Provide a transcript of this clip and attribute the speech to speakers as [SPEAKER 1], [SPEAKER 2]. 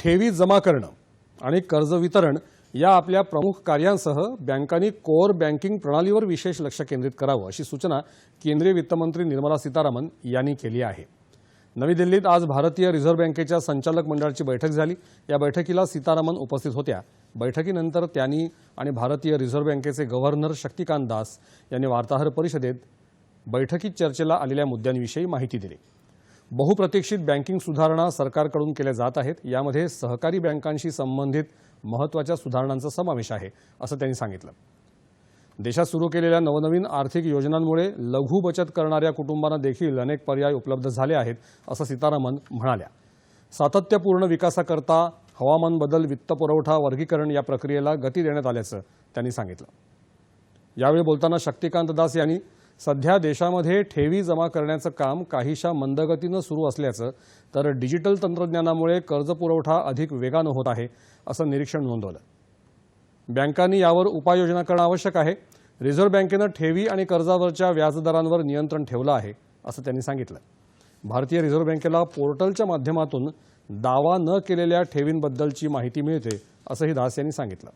[SPEAKER 1] ठेवी जमा करणं आणि कर्ज वितरण या आपल्या प्रमुख कार्यांसह बँकांनी कोअर बँकिंग प्रणालीवर विशेष लक्ष केंद्रित करावं अशी सूचना केंद्रीय वित्तमंत्री निर्मला सीतारामन यांनी केली आहे. नवी दिल्लीत आज भारतीय रिझर्व्ह बँकेच्या संचालक मंडळाची बैठक झाली. या बैठकीला सीतारामन उपस्थित होत्या. बैठकीनंतर त्यांनी आणि भारतीय रिझर्व्ह बँकेचे गव्हर्नर शक्तिकांत दास यांनी वार्ताहर परिषदेत बैठकीत चर्चेला आलेल्या मुद्द्यांविषयी माहिती दिली. बहुप्रतीक्षित बँकिंग सुधारणा सरकारकडून केल्या जात आहेत. यामध्ये सहकारी बँकांशी संबंधित महत्त्वाच्या सुधारणांचा समावेश आहे असं त्यांनी सांगितलं. देशात सुरू केलेल्या नवनवीन आर्थिक योजनांमुळे लघु बचत करणाऱ्या कुटुंबांना देखील अनेक पर्याय उपलब्ध झाले आहेत असं सीतारामन म्हणाल्या. सातत्यपूर्ण विकासाकरता हवामान बदल वित्तपुरवठा वर्गीकरण या प्रक्रियेला गती देण्यात आल्याचं त्यांनी सांगितलं. यावेळी बोलताना शक्तिकांत दास यांनी सध्या देशामध्ये ठेवी जमा करण्याचं काम काहीशा मंदगतीनं सुरू असल्याचं तर डिजिटल तंत्रज्ञानामुळे कर्जपुरवठा अधिक वेगानं होत आहे असं निरीक्षण नोंदवलं. बँकांनी यावर उपाययोजना करणं आवश्यक आहे. रिझर्व्ह बँकेनं ठेवी आणि कर्जावरच्या व्याजदरांवर नियंत्रण ठेवलं आहे असं त्यांनी सांगितलं. भारतीय रिझर्व्ह बँकेला पोर्टलच्या माध्यमातून दावा न केलेल्या ठेवींबद्दलची माहिती मिळते असंही दास यांनी सांगितलं.